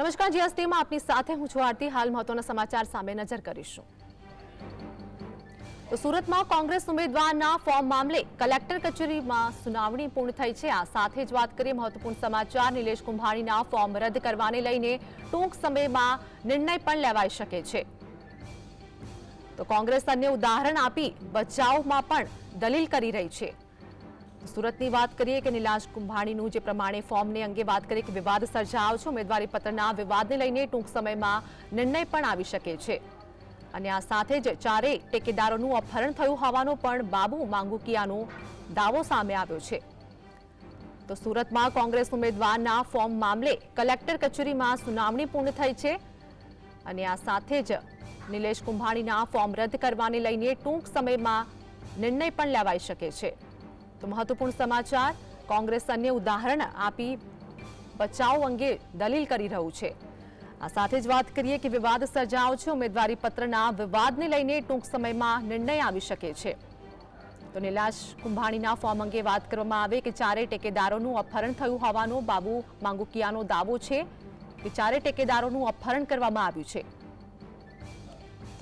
નમસ્કાર, જીએસટીમાં આપની સાથે હું છું આરતી. હાલ મહત્વના સમાચાર સામે નજર કરીશું. તો સુરતમાં કોંગ્રેસ ઉમેદવારના ફોર્મ મામલે કલેક્ટર કચેરીમાં સુનાવણી પૂર્ણ થઈ છે. આ સાથે જ વાત કરીએ મહત્વપૂર્ણ સમાચાર. નિલેશ કુંભાણીના ફોર્મ રદ કરવાને લઈને ટૂંક સમયમાં નિર્ણય પણ લેવાઈ શકે છે. તો કોંગ્રેસ અન્ય ઉદાહરણ આપી બચાવમાં પણ દલીલ કરી રહી છે. સુરતની વાત કરીએ કે નિલાશ કુંભાણીનું જે પ્રમાણે ફોર્મને અંગે વાત કરીએ કે વિવાદ સર્જાયો છે, ઉમેદવારી પત્રના વિવાદને લઈને ટૂંક સમયમાં નિર્ણય પણ આવી શકે છે. અને આ સાથે જ ચારેય ટેકેદારોનું અપહરણ થયું હોવાનો પણ બાબુ માંગુકિયાનો દાવો સામે આવ્યો છે. તો સુરતમાં કોંગ્રેસ ઉમેદવારના ફોર્મ મામલે કલેક્ટર કચેરીમાં સુનાવણી પૂર્ણ થઈ છે અને આ સાથે જ નિલેશ કુંભાણીના ફોર્મ રદ કરવાને લઈને ટૂંક સમયમાં નિર્ણય પણ લેવાઈ શકે છે. તો મહત્વપૂર્ણ સમાચાર, કોંગ્રેસ અન્ય ઉદાહરણ આપી બચાવ અંગે દલીલ કરી રહ્યું છે. આ સાથે જ વાત કરીએ કે વિવાદ સર્જાયો છે, ઉમેદવારી પત્રના વિવાદને લઈને ટૂંક સમયમાં નિર્ણય આવી શકે છે. તો નિલાશ કુંભાણીના ફોર્મ અંગે વાત કરવામાં આવે કે ચારે ટેકેદારોનું અપહરણ થયું હોવાનો બાબુ માંગુકિયાનો દાવો છે કે ચારે ટેકેદારોનું અપહરણ કરવામાં આવ્યું છે.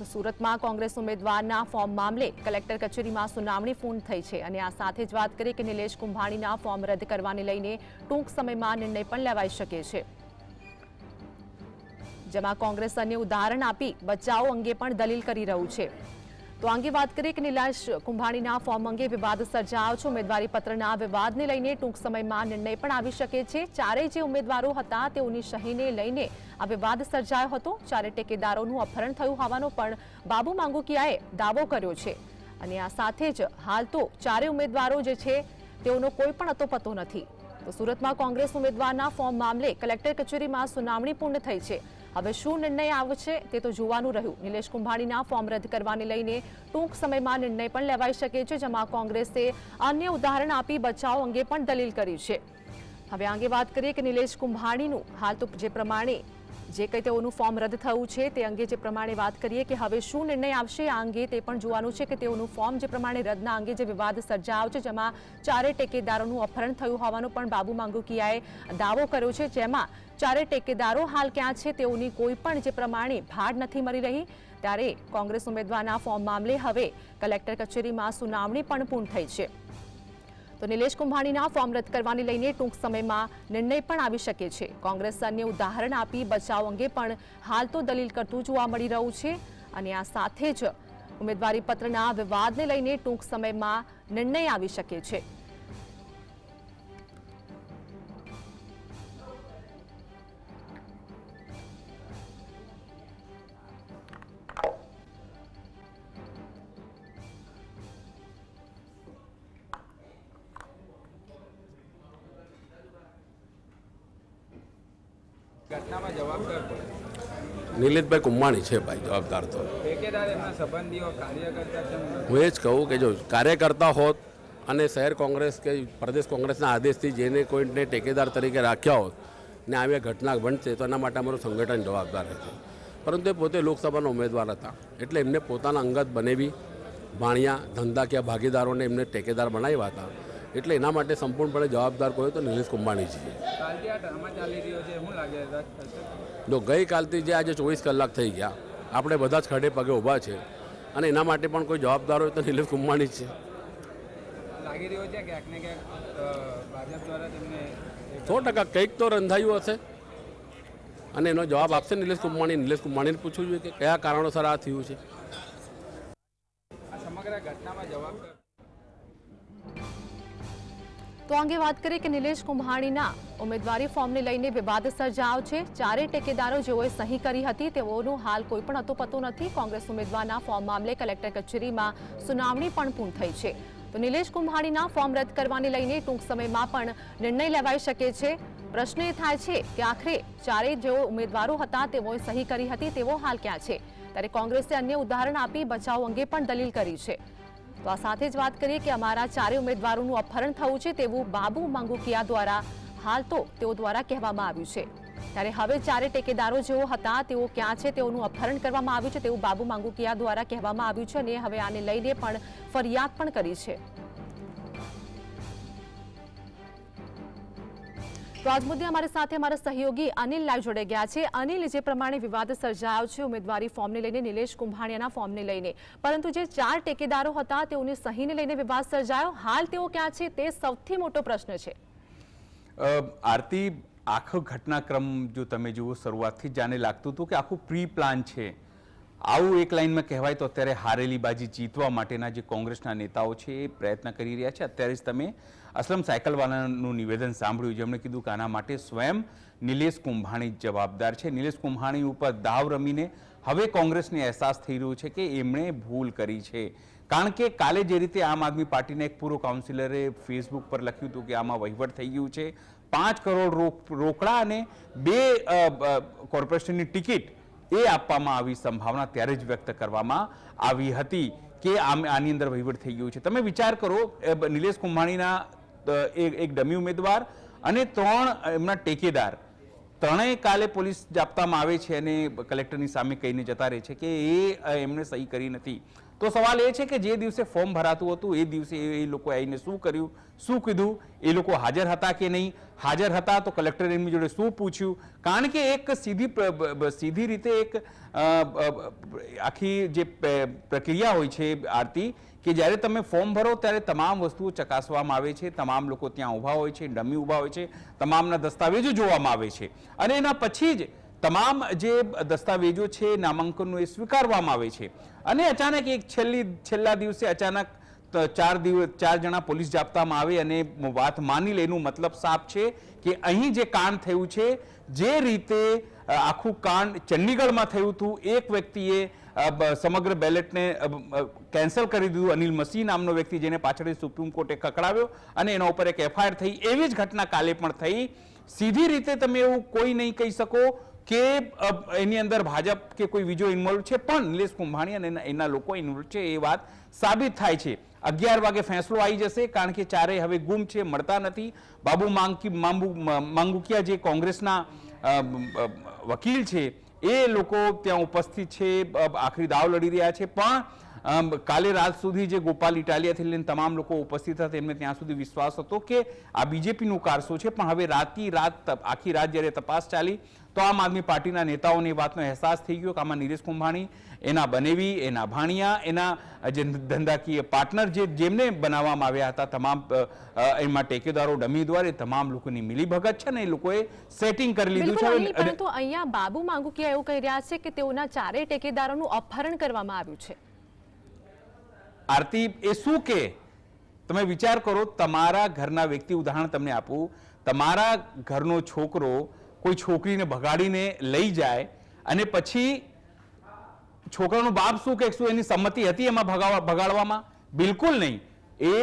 સુરતમાં કોંગ્રેસ ઉમેદવારના ફોર્મ મામલે કલેક્ટર કચેરીમાં સુનાવણી પૂર્ણ થઈ છે અને આ સાથે જ વાત કરીએ કે નિલેશ કુંભાણીના ફોર્મ રદ કરવાને લઈને ટૂંક સમયમાં નિર્ણય પણ લેવાઈ શકે છે. જેમાં કોંગ્રેસ અન્ય ઉદાહરણ આપી બચાવ અંગે પણ દલીલ કરી રહ્યું છે. તો અંગે વાત કરીએ કે નિલાશ કુંભાણીના ફોર્મ અંગે વિવાદ સર્જાયો છે. ઉમેદવારી પત્રના વિવાદને લઈને ટૂંક સમયમાં નિર્ણય પણ આવી શકે છે. ચારેય જે ઉમેદવારો હતા તેઓની સહીને લઈને આ વિવાદ સર્જાયો હતો. ચારે ટેકેદારોનું અપહરણ થયું હોવાનો પણ બાબુ માંગુકિયાએ દાવો કર્યો છે. અને આ સાથે જ હાલ તો ચારે ઉમેદવારો જે છે તેઓનો કોઈ પણ અતોપતો નથી. તો સુરતમાં કોંગ્રેસ ઉમેદવારના ફોર્મ મામલે કલેક્ટર કચેરીમાં સુનાવણી પૂર્ણ થઈ છે. હવે શું નિર્ણય આવશે તે તો જોવાનું રહ્યું. નિલેશ કુંભાણીના ફોર્મ રદ કરવાને લઈને ટૂંક સમયમાં નિર્ણય પણ લેવાઈ શકે છે, જેમાં કોંગ્રેસે અન્ય ઉદાહરણ આપી બચાવ અંગે પણ દલીલ કરી છે. હવે આ અંગે વાત કરીએ કે નિલેશ કુંભાણીનું. હાલ તો જે પ્રમાણે જે કંઈ તેઓનું ફોર્મ રદ થયું છે તે અંગે જે પ્રમાણે વાત કરીએ કે હવે શું નિર્ણય આવશે આ અંગે તે પણ જોવાનું છે કે તેઓનું ફોર્મ જે પ્રમાણે રદના અંગે જે વિવાદ સર્જાયો છે, જેમાં ચારે ટેકેદારોનું અપહરણ થયું હોવાનો પણ બાબુ માંગુકિયાએ દાવો કર્યો છે. જેમાં ચારે ટેકેદારો હાલ ક્યાં છે તેઓની કોઈ પણ જે પ્રમાણે ભાડ નથી મળી રહી. ત્યારે કોંગ્રેસ ઉમેદવારના ફોર્મ મામલે હવે કલેક્ટર કચેરીમાં સુનાવણી પણ પૂર્ણ થઈ છે. તો નિલેશ કુંભાણીના ફોર્મ રદ કરવાને લઈને ટૂંક સમયમાં નિર્ણય પણ આવી શકે છે. કોંગ્રેસ અન્ય ઉદાહરણ આપી બચાવ અંગે પણ હાલ તો દલીલ કરતું જોવા મળી રહ્યું છે અને આ સાથે જ ઉમેદવારી પત્રના વિવાદને લઈને ટૂંક સમયમાં નિર્ણય આવી શકે છે. નિલેશભાઈ કુંભાણી છે ભાઈ, જવાબદાર તો? હું એ જ કહું કે જો કાર્યકર્તા હોત અને શહેર કોંગ્રેસ કે પ્રદેશ કોંગ્રેસના આદેશથી જેને કોઈને ટેકેદાર તરીકે રાખ્યા હોત ને આવી ઘટના બનશે, તો એના માટે અમારું સંગઠન જવાબદાર હતું પરંતુ એ પોતે લોકસભાના ઉમેદવાર હતા, એટલે એમને પોતાના અંગત બનેવી, ભાણિયા, ધંધાકીય ભાગીદારોને એમને ટેકેદાર બનાવ્યા હતા એટલે એના માટે સંપૂર્ણપણે જવાબદાર કોઈ તો નિલેશ કુંભાણીજી જો ગઈકાલથી જે આજે ચોવીસ કલાક થઈ ગયા, આપણે બધા જ ખડે પગે ઊભા છે અને એના માટે પણ કોઈ જવાબદાર હોય તો નિલેશ કુંભાણી છે સો ટકા કંઈક તો રંધાયું હશે અને એનો જવાબ આપશે નિલેશ કુંભાણી. નિલેશ કુંભાણીને પૂછવું જોઈએ કે કયા કારણોસર આ થયું છે. સમગ્ર ઘટનામાં જવાબદાર તો અંગે વાત કરીએ કે નિલેશ કુંભાણીના ઉમેદવારી ફોર્મને લઈને વિવાદ સર્જાયો છે. ચારે ટેકેદારો જેઓએ સહી કરી હતી, તેઓનું હાલ કોઈ પણ અતોપતો નથી. કોંગ્રેસ ઉમેદવારના ફોર્મ મામલે કલેક્ટર કચેરીમાં સુનાવણી પણ પૂર્ણ થઈ છે. તો નિલેશ કુંભાણીના ફોર્મ રદ કરવાને લઈને ટૂંક સમયમાં પણ નિર્ણય લેવાઈ શકે છે. પ્રશ્ન એ થાય છે કે આખરે ચારેય જેઓ ઉમેદવારો હતા, તેઓએ સહી કરી હતી, તેઓ હાલ ક્યાં છે? ત્યારે કોંગ્રેસે અન્ય ઉદાહરણ આપી બચાવ અંગે પણ દલીલ કરી છે. તો આ સાથે જ વાત કરીએ કે અમારા ચારે ઉમેદવારોનું અપહરણ થયું છે તેવું બાબુ માંગુકિયા દ્વારા હાલ તો તેઓ દ્વારા કહેવામાં આવ્યું છે. ત્યારે હવે ચારે ટેકેદારો જેઓ હતા, તેઓ ક્યાં છે તેઓનું અપહરણ કરવામાં આવ્યું છે તેવું બાબુ માંગુકિયા દ્વારા કહેવામાં આવ્યું છે અને હવે આને લઈને પણ ફરિયાદ પણ કરી છે. તો આજ મુદ્દે અમારી સાથે અમારા સહયોગી અનિલ લાઈવ જોડે ગયા છે. અનિલ, જે પ્રમાણે વિવાદ સર્જાયો છે, ઉમેદવારી ફોર્મને લઈને, નિલેશ કુંભાણિયાના ફોર્મને લઈને. પરંતુ જે ચાર ટેકેદારો હતા, તેઓની સહીને લઈને વિવાદ સર્જાયો. હાલ તેઓ ક્યાં છે, તે સૌથી મોટો પ્રશ્ન છે. આરતી, આખો ઘટનાક્રમ જો તમે જુઓ, શરૂઆતથી જાણે લાગતું હતું કે આખું પ્રી પ્લાન છે. આવું એક લાઇનમાં કહેવાય તો અત્યારે હારેલી બાજી જીતવા માટેના જે કોંગ્રેસના નેતાઓ છે એ પ્રયત્ન કરી રહ્યા છે. અત્યારે જ તમે અસલમ સાયકલવાલાનું નિવેદન સાંભળ્યું. જેમણે કીધું કે આના માટે સ્વયં નિલેશ કુંભાણી જવાબદાર છે. નિલેશ કુંભાણી ઉપર દાવ રમીને હવે કોંગ્રેસને અહેસાસ થઈ રહ્યો છે કે એમણે ભૂલ કરી છે. કારણ કે કાલે જે રીતે આમ આદમી પાર્ટીના એક પૂર્વ કાઉન્સિલરે ફેસબુક પર લખ્યું હતું કે આમાં વહીવટ થઈ ગયું છે. પાંચ કરોડ રોક- રોકડા અને બે કોર્પોરેશનની ટિકિટ એ આપવામાં આવી સંભાવના ત્યારે જ વ્યક્ત કરવામાં આવી હતી કે આમ આની અંદર વહીવટ થઈ ગયું છે. તમે વિચાર કરો નિલેશ કુંભાણીના એક ડમી ઉમેદવાર અને ત્રણ એમના ટેકેદાર. ત્રણેય કાલે પોલીસ જાપતામાં આવે છે અને કલેક્ટરની સામે કહીને જતા રહે છે કે એ એમણે સહી કરી નથી. તો સવાલ એ છે કે જે દિવસે ફોર્મ ભરાતું હતું, એ દિવસે એ લોકો આવીને શું કર્યું? શું કીધું? એ લોકો હાજર હતા કે નહીં? હાજર હતા તો કલેક્ટર એમની જોડે શું પૂછ્યું? કારણ કે એક સીધી સીધી રીતે એક આખી જે પ્રક્રિયા હોય છે આરતી, કે જ્યારે તમે ફોર્મ ભરો ત્યારે તમામ વસ્તુઓ ચકાસવામાં આવે છે, તમામ લોકો ત્યાં ઊભા હોય છે, ડમી ઊભા હોય છે, તમામના દસ્તાવેજો જોવામાં આવે છે. અને એના પછી જ તમામ જે દસ્તાવેજો છે, નામાંકનનું એ સ્વીકારવામાં આવે છે. અને અચાનક એક છેલ્લી, છેલ્લા દિવસે અચાનક ચાર દિવસ, ચાર જણા પોલીસ જાપ્તામાં આવે અને વાત માની લે એનું મતલબ સાફ છે કે અહીં જે કાંડ થયું છે, જે રીતે આખું કાંડ ચંડીગઢમાં થયું હતું, એક વ્યક્તિએ સમગ્ર બેલેટને કેન્સલ કરી દીધું. અનિલ મસી નામનો વ્યક્તિ જેને પાછળ સુપ્રીમ કોર્ટે કકડાવ્યો અને એના ઉપર એક એફઆઈઆર થઈ. એવી જ ઘટના કાલે પણ થઈ. સીધી રીતે તમે એવું કોઈ નહીં કહી શકો. કે એની અંદર ભાજપ કે કોઈ બીજો ઇન્વોલ્વ છે? પણ નિલેશ કુંભાણી અને એના- લોકો ઇન્વોલ્વ છે એ વાત સાબિત થાય છે. અગિયાર વાગે ફેંસલો આવી જશે, કારણ કે ચારેય હવે ગુમ છે, મળતા નથી. બાબુ માંગકી માંબુ, માંગુકિયા જે કોંગ્રેસના વકીલ છે, એ લોકો ત્યાં ઉપસ્થિત છે આખરી દાવ લડી રહ્યા છે. પણ કાલે રાત સુધી જે ગોપાલ ઇટાલિયાથી લઈને તમામ લોકો ઉપસ્થિત હતા એમને ત્યાં સુધી વિશ્વાસ હતો કે આ બીજેપીનું કારસો છે. પણ હવે રાતની રાત, આખી રાત જ્યારે તપાસ ચાલી તો આમ આદમી પાર્ટીના નેતાઓને વાતનો અહેસાસ થઈ ગયો કે આમાં નિલેશ કુંભાણી એના બનેવી એના ભાણિયા એના જે ધંધાકીય પાર્ટનર જે જેમને બનાવવામાં આવ્યા હતા તમામ એમાં ટેકેદારો ડમી એ તમામ લોકોની મિલીભગત છે ને એ લોકોએ સેટિંગ કરી લીધું છે. પરંતુ અહીંયા બાબુ માંગુકિયા એવું કહી રહ્યા છે કે તેઓના ચારેય ટેકેદારોનું અપહરણ કરવામાં આવ્યું છે. આરતી એ શું કે? તમે વિચાર કરો તમારા ઘરના વ્યક્તિ ઉદાહરણ તમને આપું. તમારા ઘરનો છોકરો કોઈ છોકરીને ભગાડીને લઈ જાય અને પછી છોકરાનો બાપ શું કે શું એની સંમતિ હતી એમાં ભગાવા ભગાડવામાં? બિલકુલ નહીં. એ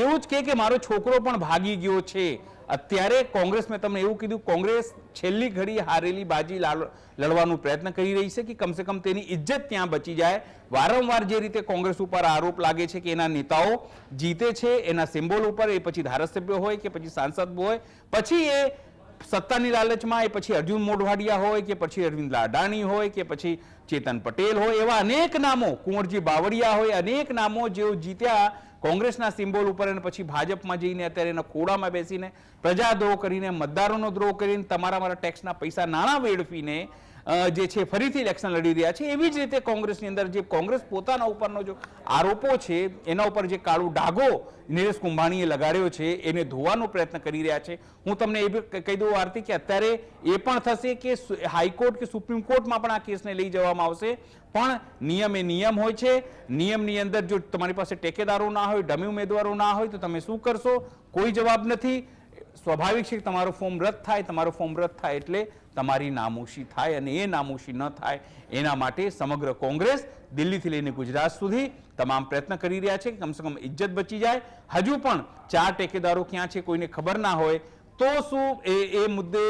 એવું જ કહે કે મારો છોકરો પણ ભાગી ગયો છે. અત્યારે કોંગ્રેસ, મેં તમને એવું કીધું, કોંગ્રેસ છેલ્લી ઘડી હારેલી બાજી લડવાનો પ્રયત્ન કરી રહી છે કે કમસે કમ તેની ઇજ્જત ત્યાં બચી જાય. વારંવાર જે રીતે કોંગ્રેસ ઉપર આરોપ લાગે છે કે એના નેતાઓ જીતે છે, એના સિમ્બોલ ઉપર, એ પછી ધારાસભ્ય હોય કે પછી સાંસદ હોય, પછી એ સત્તાની લાલચમાં એ પછી અર્જુન મોઢવાડિયા હોય કે પછી અરવિંદ લાડાણી હોય કે પછી ચેતન પટેલ હોય એવા અનેક નામો, કુંવરજી બાવળિયા હોય, અનેક નામો જેઓ જીત્યા કોંગ્રેસના સિમ્બોલ ઉપર અને પછી ભાજપમાં જઈને અત્યારે એના ખોડામાં બેસીને પ્રજાદ્રોહ કરીને, મતદારોનો દ્રોહ કરીને, તમારા મારા ટેક્સના પૈસા નાણાં વેડફીને જે છે, ફરીથી ઇલેક્શન લડી રહ્યા છે. એવી જ રીતે કોંગ્રેસની અંદર જે કોંગ્રેસ પોતાના ઉપરનો જો આરોપો છે, એના ઉપર જે કાળો ડાઘો નીરજ કુંભાણીએ લગાડ્યો છે, એને ધોવાનો પ્રયત્ન કરી રહ્યા છે. હું તમને એ કહી દઉં આરતી કે અત્યારે એ પણ થશે કે હાઈકોર્ટ કે સુપ્રીમ કોર્ટમાં પણ આ કેસને લઈ જવામાં આવશે. પણ નિયમ એ નિયમ હોય છે. નિયમની અંદર જો તમારી પાસે ટેકેદારો ના હોય, ડમી ઉમેદવારો ના હોય તો તમે શું કરશો? કોઈ જવાબ નથી. સ્વાભાવિક છે કે તમારો ફોર્મ રદ થાય, તમારો ફોર્મ રદ થાય એટલે તમારી નામોશી થાય અને એ નામોશી ન થાય. એના માટે સમગ્ર કોંગ્રેસ દિલ્હીથી લઈને ગુજરાત સુધી તમામ પ્રયત્ન કરી રહ્યા છે કે કમસે કમ ઇજ્જત બચી જાય. હજુ પણ ચાર ટેકેદારો ક્યાં છે કોઈને ખબર ના હોય. તો શું એ એ મુદ્દે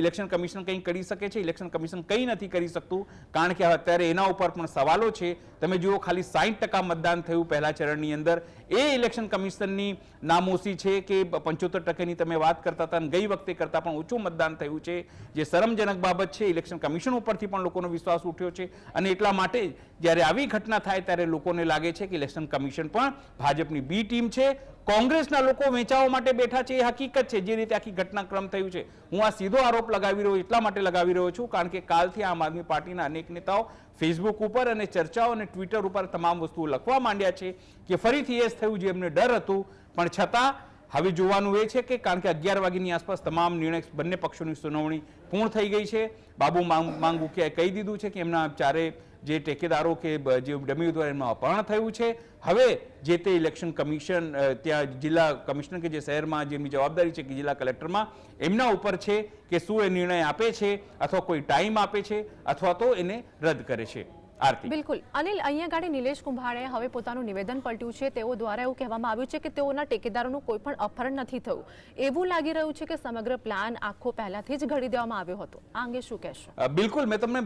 ઇલેક્શન કમિશન કંઈ કરી શકે છે? ઇલેક્શન કમિશન કંઈ નથી કરી શકતું? કારણ કે અત્યારે એના ઉપર પણ સવાલો છે. તમે જુઓ, ખાલી સાહીઠ ટકા મતદાન થયું પહેલા ચરણની અંદર. એ ઇલેક્શન કમિશનની નામોશી છે કે પંચોતેર ટકાની તમે વાત કરતા હતા ગઈ વખતે કરતાં પણ ઓછું મતદાન થયું છે. જે શરમજનક બાબત છે ઇલેક્શન કમિશન ઉપરથી પણ લોકોનો વિશ્વાસ ઉઠ્યો છે. અને એટલા માટે જ્યારે આવી ઘટના થાય ત્યારે લોકોને લાગે છે કે ઇલેક્શન કમિશન પણ ભાજપની બી ટીમ છે. કોંગ્રેસના લોકો વેચાવા માટે બેઠા છે, એ હકીકત છે જે રીતે આખી ઘટનાક્રમ થયું છે. હું આ સીધો આરોપ લગાવી રહ્યો એટલા માટે લગાવી રહ્યો છું, કારણ કે કાલથી આમ આદમી પાર્ટીના અનેક નેતાઓ ફેસબુક ઉપર અને ચર્ચાઓ અને ટ્વિટર ઉપર તમામ વસ્તુઓ લખવા માંડ્યા છે કે ફરીથી એ થયું જે એમને ડર હતું. પણ છતાં, હવે જોવાનું એ છે કે કારણ કે અગિયાર વાગ્યાની આસપાસ તમામ નિર્ણય બંને પક્ષોની સુનાવણી પૂર્ણ થઈ ગઈ છે. બાબુ માંગ માંગુકિયાએ કહી દીધું છે કે એમના ચારે જે ટેકેદારો કે જે ડમી દ્વારા એમાં અપહરણ થયું છે, હવે જે તે ઇલેક્શન કમિશન ત્યાં જિલ્લા કમિશનર કે જે શહેરમાં જેમની જવાબદારી છે કે જિલ્લા કલેક્ટરમાં, એમના ઉપર છે કે શું એ નિર્ણય આપે છે, અથવા કોઈ ટાઈમ આપે છે, અથવા તો એને રદ કરે છે. આરતી. બિલકુલ. અનિલ અહીંયા ગાડી નિલેશ કુંભારે હવે પોતાનું નિવેદન પલટ્યું છે. તેઓ દ્વારા એવું કહેવામાં આવ્યું છે કે તેઓના ટેકેદારોનું કોઈ પણ અપહરણ નથી થયું. એવું લાગી રહ્યું છે કે સમગ્ર પ્લાન આખો પહેલાથી જ ઘડી દેવામાં આવ્યો હતો. આ અંગે શું કહેશો? બિલકુલ. મેં તમને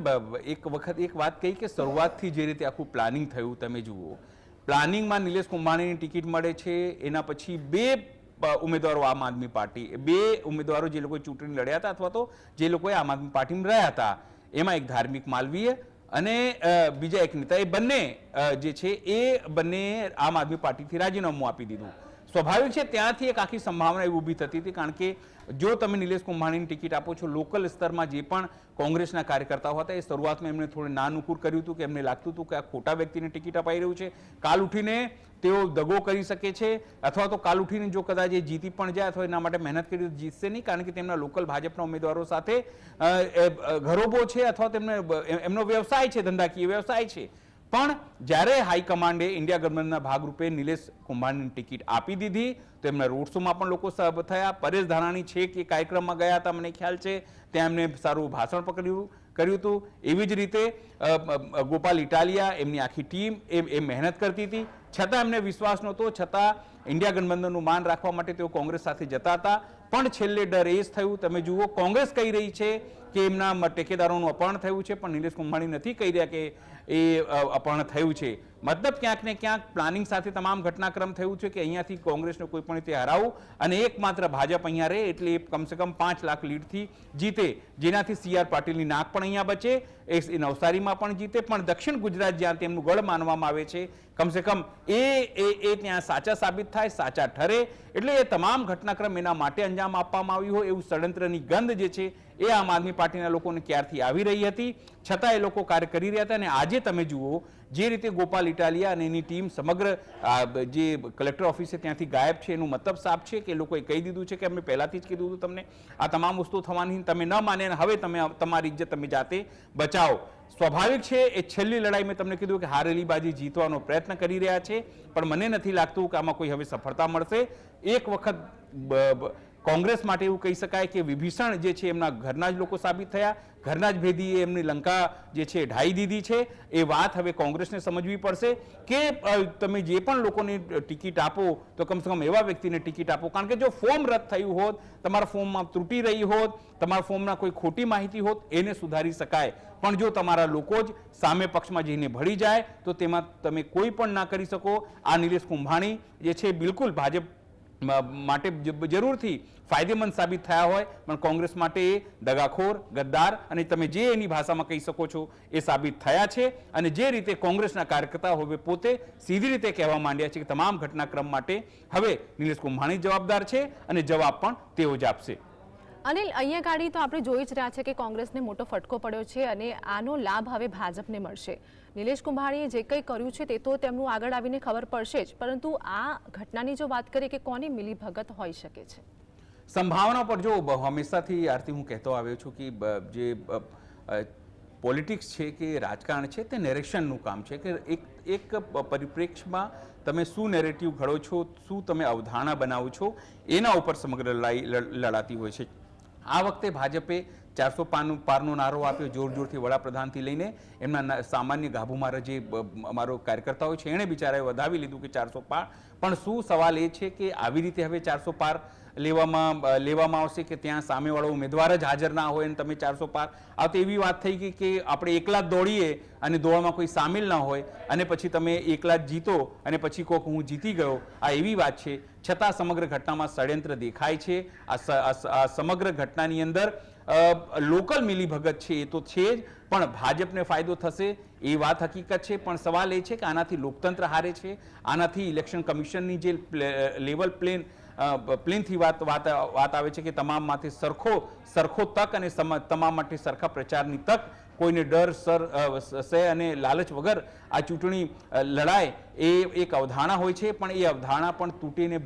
એક વખત એક વાત કહી કે શરૂઆતથી જે રીતે આખું પ્લાનિંગ થયું તમે જુઓ. પ્લાનિંગમાં નિલેશ કુંભાણીની ટિકિટ મળે છે. એના પછી બે ઉમેદવારો આમ આદમી પાર્ટી બે ઉમેદવારો જે લોકો ચૂંટણી લડ્યા હતા અથવા તો જે લોકોએ આમ આદમી પાર્ટીમાં રહ્યા હતા એમાં એક ધાર્મિક માલવીય અને બીજા એક નેતા એ બંને જે છે એ બંને આમ આદમી પાર્ટીથી રાજીનામું આપી દીધું. સ્વાભાવિક છે, ત્યાંથી એક આખી સંભાવના એવી ઊભી થતી હતી, કારણ કે જો તમે નિલેશ કુંભાણીની ટિકિટ આપો છો, લોકલ સ્તરમાં જે પણ કોંગ્રેસના કાર્યકર્તાઓ હતા, એ શરૂઆતમાં એમણે થોડું નાનુકૂર કર્યું હતું કે એમને લાગતું હતું કે આ ખોટા વ્યક્તિને ટિકિટ અપાઈ રહ્યું છે. કાલ ઉઠીને તેઓ દગો કરી શકે છે, અથવા તો કાલ ઉઠીને જો કદાચ એ જીતી પણ જાય, અથવા એના માટે મહેનત કરી તો જીતશે નહીં, કારણ કે તેમના લોકલ ભાજપના ઉમેદવારો સાથે ઘરોબો છે, અથવા તેમને, એમનો વ્યવસાય છે, ધંધાકીય વ્યવસાય છે. પણ જ્યારે હાઈકમાન્ડે ઇન્ડિયા ગવર્મેન્ટના ભાગરૂપે નિલેશ કુંભાણીની ટિકિટ આપી દીધી, તો એમના રોડ શોમાં પણ લોકો સહભાગ થયા. પરેશ ધાનાણી છે કે કાર્યક્રમમાં ગયા હતા, મને ખ્યાલ છે. ત્યાં એમને સારું ભાષણ પકડ્યું, કર્યું હતું. એવી જ રીતે ગોપાલ ઇટાલિયા, એમની આખી ટીમ એ એ મહેનત કરતી હતી. છતાં એમને વિશ્વાસ નહોતો, છતાં ઇન્ડિયા ગઠબંધનનું માન રાખવા માટે તેઓ કોંગ્રેસ સાથે જતા હતા. પણ છેલ્લે ડર એ જ થયું, તમે જુઓ, કોંગ્રેસ કહી રહી છે કે એમના ટેકેદારોનું અપહરણ થયું છે, પણ નિલેશ કુંભાણી નથી કહી રહ્યા કે એ અપર્ણ થયું છે. મતલબ ક્યાંક ને ક્યાંક પ્લાનિંગ સાથે તમામ ઘટનાક્રમ થયું છે કે અહીંયાથી કોંગ્રેસને કોઈ પણ રીતે હરાવું અને એકમાત્ર ભાજપ અહીંયા રહે એટલે એ કમસે કમ પાંચ લાખ લીડથી જીતે. જેનાથી સી આર પાટીલની નાક પણ અહીંયા બચે એ નવસારીમાં પણ જીતે, પણ દક્ષિણ ગુજરાત જ્યાં તેમનું ગઢ માનવામાં આવે છે, કમસે કમ એ એ ત્યાં સાચા સાબિત થાય, સાચા ઠરે. એટલે એ તમામ ઘટનાક્રમ એના માટે અંજામ આપવામાં આવ્યું હોય એવું ષડયંત્રની ગંધ જે છે એ આમ આદમી પાર્ટીના લોકોને ક્યારથી આવી રહી હતી? છતાં એ લોકો કાર્ય કરી રહ્યા હતા અને આજે તમે જુઓ જે રીતે ગોપાલ ઇટાલિયા અને એની ટીમ સમગ્ર જે કલેક્ટર ઓફિસે ત્યાંથી ગાયબ છે, એનું મતલબ સાફ છે કે લોકોએ કહી દીધું છે કે અમે પહેલાથી જ કીધું હતું તમને, આ તમામ વસ્તુ થવાની તમે ન માને અને હવે તમે તમારી ઇજ્જત તમે જાતે બચાવો. સ્વાભાવિક છે, એ છેલ્લી લડાઈ મેં તમને કીધું કે હારેલી બાજી જીતવાનો પ્રયત્ન કરી રહ્યા છે, પણ મને નથી લાગતું કે આમાં કોઈ હવે સફળતા મળશે. એક વખત કોંગ્રેસ માટે એવું કહી શકાય કે વિભીષણ જે છે એમના ઘરના જ લોકો સાબિત થયા. ઘરના જ ભેદીએ એમની લંકા જે છે ઢાઈ દીધી છે. એ વાત હવે કોંગ્રેસને સમજવી પડશે કે તમે જે પણ લોકોને ટિકિટ આપો, તો કમસે કમ એવા વ્યક્તિને ટિકિટ આપો. કારણ કે જો ફોર્મ રદ થયું હોત, તમારા ફોર્મમાં ત્રુટી રહી હોત, તમારા ફોર્મના કોઈ ખોટી માહિતી હોત, એને સુધારી શકાય. પણ જો તમારા લોકો જ સામે પક્ષમાં જઈને ભળી જાય, તો તેમાં તમે કોઈ પણ ના કરી શકો. આ નિલેશ કુંભાણી જે છે બિલકુલ ભાજપ માટે જરૂરથી ફાયદેમંદ સાબિત થયા હોય. પણ કોંગ્રેસ માટે એ દગાખોર, ગદ્દાર અને તમે જે એની ભાષામાં કહી શકો છો એ સાબિત થયા છે. અને જે રીતે કોંગ્રેસના કાર્યકર્તાઓ હવે પોતે સીધી રીતે કહેવા માંડ્યા છે કે તમામ ઘટનાક્રમ માટે હવે નિલેશ કુંભાણી જવાબદાર છે અને જવાબ પણ તેઓ જ આપશે. અનિલ, અહીંયા ગાડી તો આપણે જોઈ જ રહ્યા છે કે કોંગ્રેસને મોટો ફટકો પડ્યો છે અને આનો લાભ હવે ભાજપને મળશે. નિલેશ કુંભાણીએ જે કંઈ કર્યું છે તે તો તેમનું આગળ આવીને ખબર પડશે જ, પરંતુ આ ઘટનાની જો વાત કરીએ કે કોની મિલીભગત હોઈ શકે છે? સંભાવના પર જો હંમેશાથી આરતી હું કહેતો આવ્યો છું કે જે પોલિટિક્સ છે કે રાજકારણ છે તે નેરેશનનું કામ છે કે એક એક પરિપ્રેક્ષમાં તમે શું નેરેટિવ ઘડો છો, શું તમે અવધારણા બનાવો છો, એના ઉપર સમગ્ર લડાઈ લડાતી હોય છે. આ વખતે ભાજપે ચારસો પાનું પારનો નારો આપ્યો જોર જોરથી વડાપ્રધાનથી લઈને. એમના સામાન્ય સામાન્ય ગાભુમારા જે અમારો કાર્યકર્તાઓ છે, એણે બિચારાએ વધાવી લીધું કે ચારસો પાર. પણ શું સવાલ એ છે કે આવી રીતે હવે ચારસો પાર લેવામાં લેવામાં આવશે કે ત્યાં સામેવાળો ઉમેદવાર જ હાજર ના હોય અને તમે ચારસો પાર. આ તો એવી વાત થઈ ગઈ કે આપણે એકલા જ દોડીએ અને દોડમાં કોઈ સામેલ ના હોય અને પછી તમે એકલા જ જીતો અને પછી કોક હું જીતી ગયો. આ એવી વાત છે. છતાં સમગ્ર ઘટનામાં ષડયંત્ર દેખાય છે. આ સમગ્ર ઘટનાની અંદર લોકલ મિલીભગત છે એ તો છે જ, પણ ભાજપને ફાયદો થશે એ વાત હકીકત છે. પણ સવાલ એ છે કે આનાથી લોકતંત્ર હારે છે. આનાથી ઇલેક્શન કમિશનની જે લેવલ પ્લેન પ્લેનથી વાત વાત વાત આવે છે કે તમામ માટે સરખો સરખો તક અને તમામ માટે સરખા પ્રચારની તક કોઈને ડર, સર સે અને લાલચ વગર આ ચૂંટણી લડાય એ એક અવધારણા હોય છે. પણ એ અવધારણા પણ તૂટીને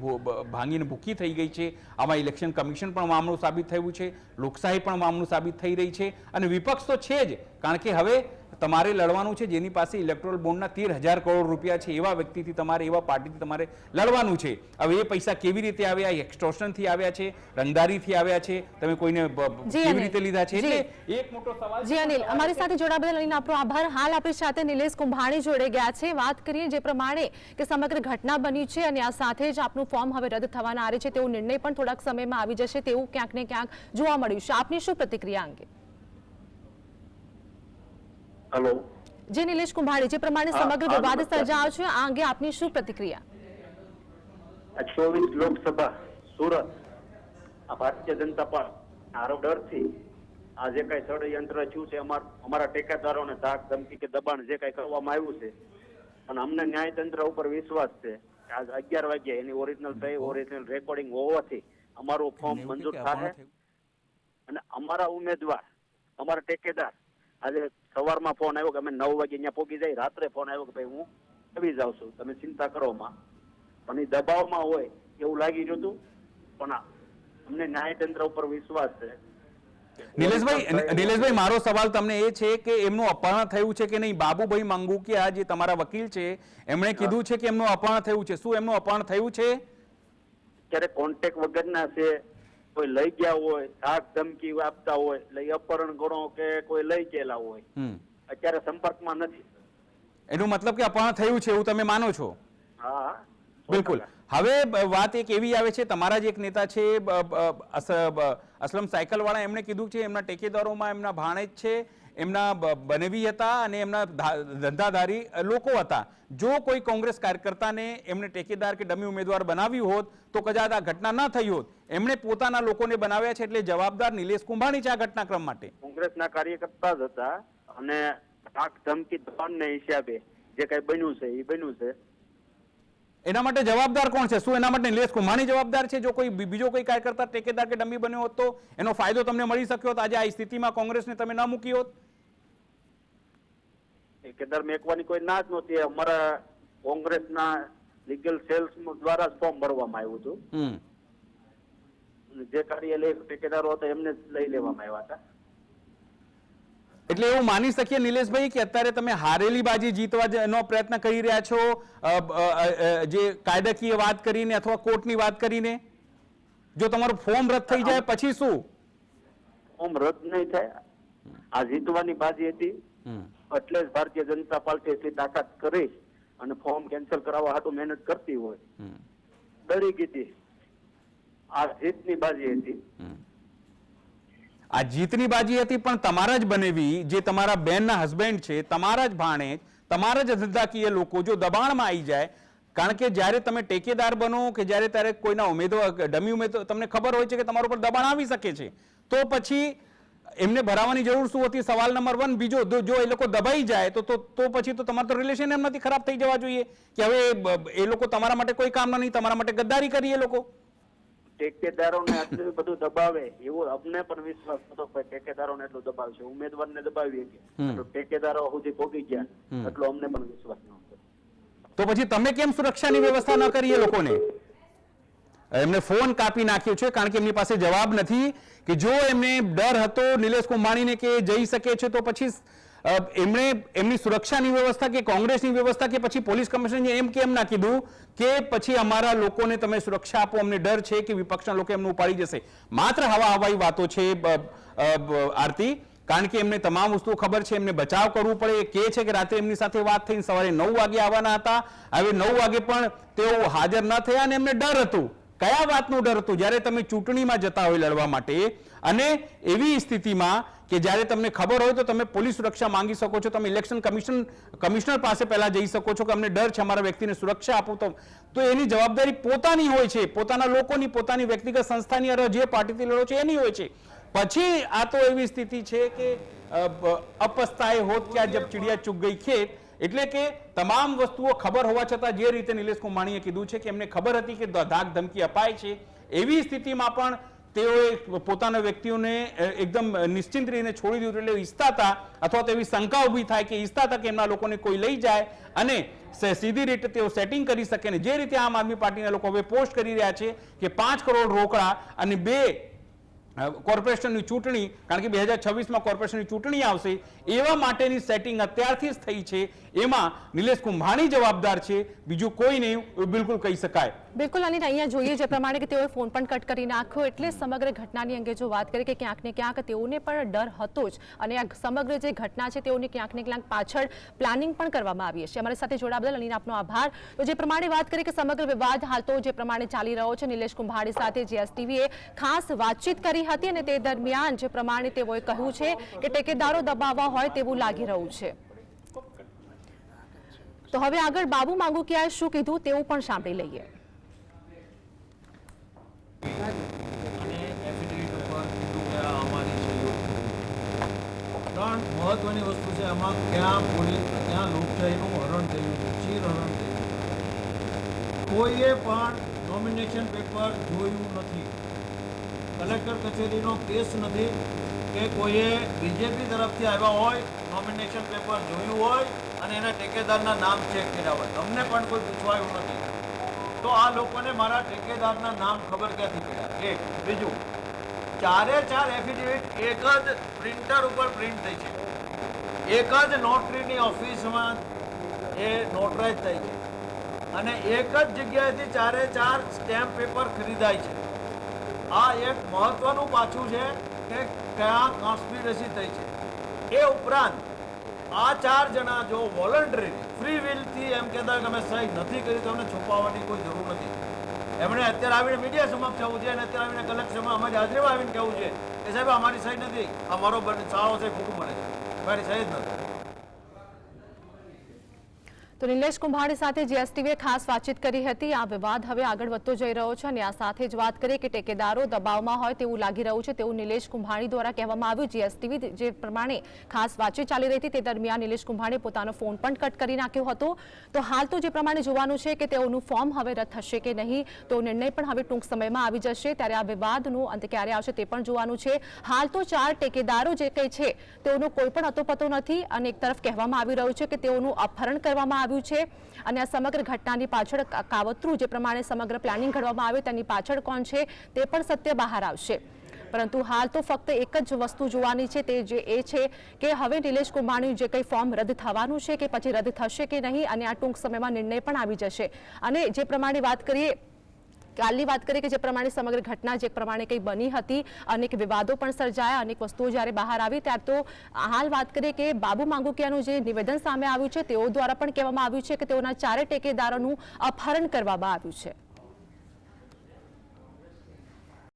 ભાંગીને ભૂકી થઈ ગઈ છે. આમાં ઇલેક્શન કમિશન પણ મામલું સાબિત થયું છે. લોકશાહી પણ મામલું સાબિત થઈ રહી છે. અને વિપક્ષ તો છે જ. કારણ કે હવે તમારે લડવાનું છે જેની પાસે ઇલેક્ટ્રોલ બોન્ડના તેર હજાર કરોડ રૂપિયા છે એવા વ્યક્તિથી તમારે એવા પાર્ટીથી તમારે લડવાનું છે. હવે એ પૈસા કેવી રીતે આવ્યા? એક્સટોર્શનથી આવ્યા છે રંગદારીથી આવ્યા છે તમે કોઈને કેવી રીતે લીધા છે? એટલે એક મોટો સવાલ જી અનિલ અમારી સાથે જોડા બદલ અનિલ આપનો આભાર. હાલ આપણી સાથે નિલેશ કુંભાણી જોડે ગયા છે. વાત કરીએ જે પ્રમાણે કે સમગ્ર ઘટના બની છે અને આ સાથે જ આપનું ફોર્મ હવે રદ થવાના આરે છે તેવો નિર્ણય પણ થોડાક સમયમાં આવી જશે તેવું ક્યાંક ને ક્યાંક જોવા મળ્યું છે. આપની શું પ્રતિક્રિયા અંગે? હલો જે નિલેશ કુંભાણી જે પ્રમાણે સમગ્ર વિવાદ સર્જાયો છે આ અંગે આપની શું પ્રતિક્રિયા? ચોવીસ લોકસભા સુરત આ ભારતીય જનતા પાર્ટી આરો ડરથી આ જે કઈ ષડયંત્ર થયું છે અમારા ટેકાદારોને ધાક ધમકી કે દબાણ જે કઈ કરવામાં આવ્યું છે અને અમને ન્યાયતંત્ર ઉપર વિશ્વાસ છે આજ અગિયાર વાગ્યે એની ઓરિજિનલ થઈ ઓરિજિનલ રેકોર્ડિંગ હોવાથી અમારું ફોર્મ મંજૂર થશે થાય? અને અમારા ઉમેદવાર અમારા ટેકેદાર આજે સવારમાં ફોન આવ્યો કે અમે નવ વાગે અહીંયા પહોંચી જાય રાત્રે ફોન આવ્યો કે ભાઈ હું આવી જાઉં છું. તમે ચિંતા કરો માં. એ દબાવમાં હોય એવું લાગી હતું. પણ અમને ન્યાયતંત્ર ઉપર વિશ્વાસ છે. નિલેશભાઈ નિલેશભાઈ મારો સવાલ તમને એ છે કે એમનું અપહરણ થયું છે કે નહીં? બાબુભાઈ મંગુકિયા જે તમારા વકીલ છે એમણે કીધું છે કે એમનું અપહરણ થયું છે. શું એમનું અપહરણ થયું છે? ક્યારે કોન્ટેક્ટ વગરના છે. કોઈ લઈ ગયા હોય ધાક ધમકી આપતા હોય એટલે અપહરણ ગણો કે કોઈ લઈ ગયેલા હોય. અત્યારે સંપર્કમાં નથી. એનું મતલબ કે અપહરણ થયું છે એવું તમે માનો છો? હા બિલકુલ. હવે વાત એક એવી આવે છે તમારા જ એક નેતા છે અસલમ સાયકલવાળા એમણે કીધું છે એમના ટેકેદારોમાં એમના ભાણેજ છે એમના બનેવી હતા અને એમના ધંધાધારી લોકો હતા. જો કોઈ કોંગ્રેસ કાર્યકર્તાને એમને ટેકેદાર કે ડમી ઉમેદવાર બનાવ્યું હોત તો કદાચ આ ઘટના ના થઈ હોત. એમણે પોતાના લોકોને બનાવ્યા છે એટલે જવાબદાર નિલેશ કુંભાણી છે આ ઘટનાક્રમ માટે. કોંગ્રેસના કાર્યકર્તા જ હતા અને ધાક ધમકી દબાણને હિસાબે જે કઈ બન્યું છે એ બન્યું છે. એના માટે જવાબદાર કોણ છે? શું એના માટે નિલેશ કુંભાણી જવાબદાર છે? જો કોઈ બીજો કોઈ કાર્યકર્તા ટેકેદાર કે ડમી બન્યો હોત તો એનો ફાયદો તમને મળી શક્યો હોત? આજે આ સ્થિતિમાં કોંગ્રેસને તમે ન મૂકી હોત? ટેકેદાર કેદાર મેકવાની કોઈ ના જ નહોતી. અમારા કોંગ્રેસના લીગલ સેલ્સ દ્વારા ફોર્મ ભરવામાં આવ્યું હતું. જે કાર્યાલય ઠેકેદારો હતા એમને લઈ લેવામાં આવ્યા હતા. એટલે એવું માની શકીએ નિલેશભાઈ કે અત્યારે તમે હારેલી બાજી જીતવા જ- પ્રયત્ન કરી રહ્યા છો જે કાયદાકીય વાત કરીને અથવા કોર્ટની વાત કરીને? જો તમારું ફોર્મ રદ થઈ જાય પછી શું? ફોર્મ રદ નહીં થાય. આ જીતવાની બાજી હતી. એટલે જ ભારતીય જનતા પાર્ટી એટલી તાકાત કરી અને ફોર્મ કેન્સલ કરાવવા હાટું મહેનત કરતી હોય. ડરી ગઈ આ જીતની બાજી હતી. આ જીતની બાજી હતી, પણ તમારા જ બનેવી, જે તમારા બેનના હસબન્ડ છે, તમારા જ ભાણે, તમારા જ ધંધાકીય લોકો જો દબાણમાં આવી જાય, કારણ કે જ્યારે તમે ટેકેદાર બનો કે જ્યારે ત્યારે કોઈના ઉમેદવાર, ડમી ઉમેદવાર, તમને ખબર હોય છે કે તમારા ઉપર દબાણ આવી શકે છે, તો પછી એમને ભરાવાની જરૂર શું હતી? સવાલ નંબર વન, બીજો જો- એ લોકો દબાઈ જાય, તો તો તો પછી તો તમારું તો રિલેશન એમનાથી ખરાબ થઈ જવા જોઈએ, કે હવે એ લોકો તમારા માટે કોઈ કામ નહીં, તમારા માટે ગદ્દારી કરી એ લોકો. ઠેકેદારોને આટલું બધું દબાવે એવો અમને પણ વિશ્વાસ હતો કે ટેકેદારોને એટલું દબાવશે. ઉમેદવારને દબાવીએ કે. ટેકેદારો સુધી પહોંચી ગયા. એટલો અમને પણ વિશ્વાસ નહોતો તો પછી તમે કેમ સુરક્ષાની વ્યવસ્થા ન કરી લોકોને? એમને ફોન કાપી નાખ્યો છે કારણ કે એમની પાસે જવાબ નથી કે જો એમને ડર હતો નિલેશ કુંભાણીને કે જઈ શકે છે તો પછી એમણે એમની સુરક્ષાની વ્યવસ્થા કે કોંગ્રેસની વ્યવસ્થા કે પછી પોલીસ કમિશનરને એમ કેમ ના કીધું કે પછી અમારા લોકોને તમે સુરક્ષા આપો, અમને ડર છે કે વિપક્ષના લોકો એમને ઉપાડી જશે. માત્ર હવા હવાઈ વાતો છે આરતી, કારણ કે એમને તમામ વસ્તુઓ ખબર છે, એમને બચાવ કરવું પડે. એ કે છે કે રાત્રે એમની સાથે વાત થઈને સવારે નવ વાગે આવવાના હતા. હવે નવ વાગે પણ તેઓ હાજર ન થયા અને એમને ડર હતું. કયા વાતનું ડર હતું? જ્યારે તમે ચૂંટણીમાં જતા હોય લડવા માટે અને એવી સ્થિતિમાં કે જ્યારે તમને ખબર હોય તો તમે પોલીસ સુરક્ષા માંગી શકો છો, તમે ઇલેક્શન કમિશન, કમિશનર પાસે પહેલાં જઈ શકો છો કે અમને ડર છે, અમારા વ્યક્તિને સુરક્ષા આપો તો. તો એની જવાબદારી પોતાની હોય છે, પોતાના લોકોની, પોતાની વ્યક્તિગત સંસ્થાની અરે જે પાર્ટીથી લડો છો એની હોય છે. પછી આ તો એવી સ્થિતિ છે કે અપસ્તાએ હોત ક્યાં જબ ચિડિયા ચૂક ગઈ ખેત. એટલે કે તમામ વસ્તુઓ ખબર હોવા છતાં જે રીતે નિલેશ કુંભાણીએ કીધું છે કે એમને ખબર હતી કે ધાક ધમકી અપાય છે. એવી સ્થિતિમાં પણ તેઓએ પોતાના વ્યક્તિઓને એકદમ નિશ્ચિંત રહીને છોડી દીધું એટલે ઈચ્છતા હતા અથવા તો એવી શંકા ઊભી થાય કે ઈચ્છતા હતા કે એમના લોકોને કોઈ લઈ જાય અને સીધી રીતે તેઓ સેટિંગ કરી શકે ને. જે રીતે આમ આદમી પાર્ટીના લોકો હવે પોસ્ટ કરી રહ્યા છે કે પાંચ કરોડ રોકડા અને બે કોર્પોરેશનની ચૂંટણી, કારણ કે બે હજાર છવ્વીસમાં કોર્પોરેશનની ચૂંટણી આવશે, એવા માટેની સેટિંગ અત્યારથી જ થઈ છે. એમાં નિલેશ કુંભાણી જવાબદાર છે. બીજું કોઈ નહીં બિલકુલ કહી શકાય. બિલકુલ અને અહીંયા જોઈએ જે પ્રમાણે કે તેઓએ ફોન પણ કટ કરી નાખ્યો, એટલે સમગ્ર ઘટનાની અંગે જો વાત કરીએ કે ક્યાંક ને ક્યાંક તેઓને પણ ડર હતો જ. અને આ સમગ્ર જે ઘટના છે તેઓની ક્યાંક ને ક્યાંક પાછળ પ્લાનિંગ પણ કરવામાં આવી છે અમારી સાથે જોડા બદલ અનિલ, આપનો આભાર. તો જે પ્રમાણે વાત કરી કે સમગ્ર વિવાદ હાલ તો જે પ્રમાણે ચાલી રહ્યો છે, નિલેશ કુંભાણી સાથે જીએસટીવીએ ખાસ વાતચીત કરી હતી અને તે દરમિયાન જે પ્રમાણે તેઓએ કહ્યું છે કે ટેકેદારો દબાવવા હોય તેવું લાગી રહ્યું છે. તો હવે આગળ બાબુ માંગુકિયાએ શું કીધું તેવું પણ સાંભળી લઈએ. ત્રણ મહત્વની વસ્તુ છે. આમાં ક્યાં પોલીસ, ક્યાં લોકશાહીનું હરણ થયું છે? ચીરહરણ થયું કોઈએ પણ નોમિનેશન પેપર જોયું નથી. કલેક્ટર કચેરીનો કેસ નથી કે કોઈએ બીજેપી તરફથી આવ્યા હોય નોમિનેશન પેપર જોયું હોય અને એના ઠેકેદારના નામ ચેક કર્યા હોય. તમને પણ કોઈ પૂછવાયું નથી. તો આ લોકોને મારા ઠેકેદારના નામ ખબર ક્યાંથી પડ્યા? એક, બીજું, ચારે ચાર એફિડેવિટ એક જ પ્રિન્ટર ઉપર પ્રિન્ટ થઈ છે. એક જ નોટરીની ઓફિસમાં એ નોટરાઇઝ થાય છે. અને એક જ જગ્યાએથી ચારે ચાર સ્ટેમ્પ પેપર ખરીદાય છે. આ એક મહત્વનું પાછું છે કે ક્યાં કોન્સ્પિરસી થઈ છે. એ ઉપરાંત આ ચાર જણા જો વોલન્ટરી ફ્રી વિલથી એમ કહેતા કે અમે સહી નથી કરી, તો અમને છુપાવવાની કોઈ જરૂર નથી. એમણે અત્યારે આવીને મીડિયા સમક્ષ આવવું છે અને અત્યારે આવીને કલેક્શનમાં અમારી હાજરીમાં આવીને કહેવું છે કે સાહેબ, અમારી સહી નથી. અમારો સારો છે ખોટું બને છે. અમારી સહી જ નથી. તો નિલેશ કુંભાણી સાથે જીએસટીવીએ ખાસ વાતચીત કરી હતી. આ વિવાદ હવે આગળ વધતો જઈ રહ્યો છે અને આ સાથે જ વાત કરીએ કે ટેકેદારો દબાવમાં હોય તેવું લાગી રહ્યું છે તેવું નિલેશ કુંભાણી દ્વારા કહેવામાં આવ્યું. જીએસટીવી જે પ્રમાણે ખાસ વાતચીત ચાલી રહી હતી તે દરમિયાન નિલેશ કુંભાણીએ પોતાનો ફોન પણ કટ કરી નાખ્યો હતો. તો હાલ તો જે પ્રમાણે જોવાનું છે કે તેઓનું ફોર્મ હવે રદ થશે કે નહીં, તો નિર્ણય પણ હવે ટૂંક સમયમાં આવી જશે. ત્યારે આ વિવાદનું અંત ક્યારે આવશે તે પણ જોવાનું છે. હાલ તો ચાર ટેકેદારો જે કંઈ છે તેઓનો કોઈ પણ અતોપતો નથી અને એક તરફ કહેવામાં આવી રહ્યું છે કે તેઓનું અપહરણ કરવામાં આવ્યું છે અને આ સમગ્ર ઘટનાની પાછળ કાવતરું જે પ્રમાણે સમગ્ર પ્લાનિંગ ઘડવામાં આવે તેની પાછળ કોણ છે તે પણ સત્ય બહાર આવશે. પરંતુ હાલ તો ફક્ત એક જ વસ્તુ જોવાની છે તે જે એ છે કે હવે નિલેશ કુંભાણી જે કંઈ ફોર્મ રદ થવાનું છે કે પછી રદ થશે કે નહીં અને આ ટૂંક સમયમાં નિર્ણય પણ આવી જશે. અને જે પ્રમાણે વાત કરીએ કાલની વાત કરીએ કે જે પ્રમાણે સમગ્ર ઘટના જે પ્રમાણે કંઈ બની હતી, અનેક વિવાદો પણ સર્જાયા, અનેક વસ્તુઓ જ્યારે બહાર આવી, ત્યારે તો હાલ વાત કરીએ કે બાબુ માંગુકિયાનું જે નિવેદન સામે આવ્યું છે, તેઓ દ્વારા પણ કહેવામાં આવ્યું છે કે તેઓના ચારે ટેકેદારોનું અપહરણ કરવામાં આવ્યું છે.